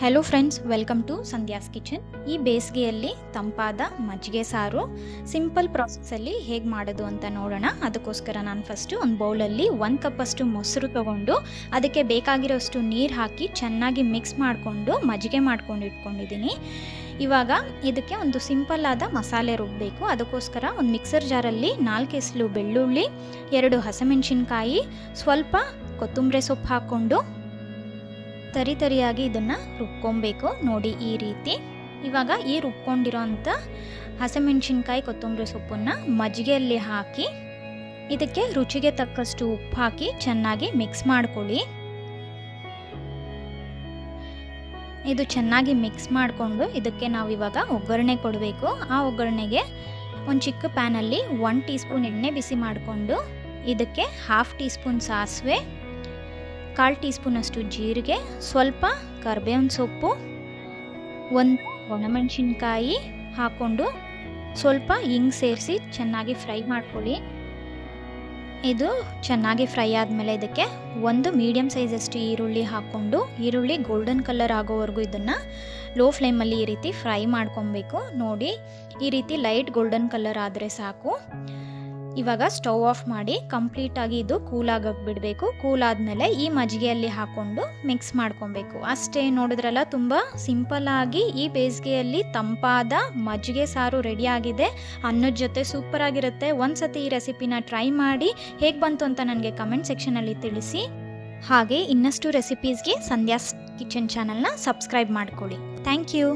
Hello friends welcome to Sandhya's kitchen ಈ ಬೇಸಿಗೆಯಲ್ಲಿ ತಂಪಾದ ಮಜ್ಜಿಗೆ ಸಾರು ಸಿಂಪಲ್ ಪ್ರಾಸೆಸ್ಸಲ್ಲಿ ಹೇಗೆ ಮಾಡೋದು ಅಂತ ನೋಡೋಣ. ಅದಕ್ಕೋಸ್ಕರ ನಾನು ಫಸ್ಟು ಒಂದು ಬೌಲಲ್ಲಿ ಒಂದು ಕಪ್ಪಷ್ಟು ಮೊಸರು ತಗೊಂಡು, ಅದಕ್ಕೆ ಬೇಕಾಗಿರೋಷ್ಟು ನೀರು ಹಾಕಿ ಚೆನ್ನಾಗಿ ಮಿಕ್ಸ್ ಮಾಡಿಕೊಂಡು, ಮಜ್ಜಿಗೆ ಮಾಡ್ಕೊಂಡು ಇಟ್ಕೊಂಡಿದ್ದೀನಿ. ಇವಾಗ ಇದಕ್ಕೆ ಒಂದು ಸಿಂಪಲ್ ಆದ ಮಸಾಲೆ ರುಬ್ಬಬೇಕು ಅದಕ್ಕೋಸ್ಕರ ಒಂದು ಮಿಕ್ಸರ್ ಜಾರಲ್ಲಿ ನಾಲ್ಕು ಎಸಲು ಬೆಳ್ಳುಳ್ಳಿ, ಎರಡು ಹಸಿಮೆಣಸಿನ್ಕಾಯಿ, ಸ್ವಲ್ಪ ಕೊತ್ತಂಬರಿ ಸೊಪ್ಪು ಹಾಕ್ಕೊಂಡು ತರಿ ತರಿಯಾಗಿ ಇದನ್ನು ರುಬ್ಕೊಬೇಕು. ನೋಡಿ ಈ ರೀತಿ. ಇವಾಗ ಈ ರುಬ್ಕೊಂಡಿರೋ ಅಂಥ ಹಸಿಮೆಣಸಿನ್ಕಾಯಿ ಕೊತ್ತಂಬರಿ ಸೊಪ್ಪನ್ನು ಮಜ್ಜಿಗೆಯಲ್ಲಿ ಹಾಕಿ, ಇದಕ್ಕೆ ರುಚಿಗೆ ತಕ್ಕಷ್ಟು ಉಪ್ಪು ಹಾಕಿ ಚೆನ್ನಾಗಿ ಮಿಕ್ಸ್ ಮಾಡ್ಕೊಳ್ಳಿ. ಇದು ಚೆನ್ನಾಗಿ ಮಿಕ್ಸ್ ಮಾಡಿಕೊಂಡು ಇದಕ್ಕೆ ನಾವು ಇವಾಗ ಒಗ್ಗರಣೆ ಕೊಡಬೇಕು. ಆ ಒಗ್ಗರಣೆಗೆ ಒಂದು ಚಿಕ್ಕ ಪ್ಯಾನಲ್ಲಿ ಒನ್ ಟೀ ಸ್ಪೂನ್ ಎಣ್ಣೆ ಬಿಸಿ ಮಾಡಿಕೊಂಡು, ಇದಕ್ಕೆ ಹಾಫ್ ಟೀ ಸ್ಪೂನ್ ಸಾಸಿವೆ ಕಾಲು ಟೀ ಸ್ಪೂನಷ್ಟು ಜೀರಿಗೆ, ಸ್ವಲ್ಪ ಕರ್ಬೇವಿನ ಸೊಪ್ಪು, ಒಂದು ಒಣಮೆಣಸಿನ್ಕಾಯಿ ಹಾಕ್ಕೊಂಡು ಸ್ವಲ್ಪ ಹಿಂಗೆ ಸೇರಿಸಿ ಚೆನ್ನಾಗಿ ಫ್ರೈ ಮಾಡ್ಕೊಳ್ಳಿ. ಇದು ಚೆನ್ನಾಗಿ ಫ್ರೈ ಆದಮೇಲೆ ಇದಕ್ಕೆ ಒಂದು ಮೀಡಿಯಮ್ ಸೈಜಷ್ಟು ಈರುಳ್ಳಿ ಹಾಕ್ಕೊಂಡು, ಈರುಳ್ಳಿ ಗೋಲ್ಡನ್ ಕಲರ್ ಆಗೋವರೆಗೂ ಇದನ್ನು ಲೋ ಫ್ಲೇಮಲ್ಲಿ ಈ ರೀತಿ ಫ್ರೈ ಮಾಡ್ಕೊಬೇಕು. ನೋಡಿ, ಈ ರೀತಿ ಲೈಟ್ ಗೋಲ್ಡನ್ ಕಲರ್ ಆದರೆ ಸಾಕು. ಇವಾಗ ಸ್ಟವ್ ಆಫ್ ಮಾಡಿ ಕಂಪ್ಲೀಟಾಗಿ ಇದು ಕೂಲ್ ಆಗಕ್ಕೆ ಬಿಡಬೇಕು ಕೂಲ್ ಆದಮೇಲೆ ಈ ಮಜ್ಜಿಗೆಯಲ್ಲಿ ಹಾಕ್ಕೊಂಡು ಮಿಕ್ಸ್ ಮಾಡ್ಕೊಬೇಕು. ಅಷ್ಟೇ ನೋಡಿದ್ರಲ್ಲ, ತುಂಬ ಸಿಂಪಲ್ಲಾಗಿ ಈ ಬೇಸಿಗೆಯಲ್ಲಿ ತಂಪಾದ ಮಜ್ಜಿಗೆ ಸಾರು ರೆಡಿ ಆಗಿದೆ. ಅನ್ನದ ಜೊತೆ ಸೂಪರ್ ಆಗಿರುತ್ತೆ. ಸತಿ ಈ ರೆಸಿಪಿನ ಟ್ರೈ ಮಾಡಿ ಹೇಗೆ ಬಂತು ಅಂತ ನನಗೆ ಕಮೆಂಟ್ ಸೆಕ್ಷನಲ್ಲಿ ತಿಳಿಸಿ. ಹಾಗೆ ಇನ್ನಷ್ಟು ರೆಸಿಪೀಸ್ಗೆ ಸಂಧ್ಯಾಸ್ ಕಿಚನ್ ಚಾನಲ್ನ ಸಬ್ಸ್ಕ್ರೈಬ್ ಮಾಡ್ಕೊಳ್ಳಿ. Thank you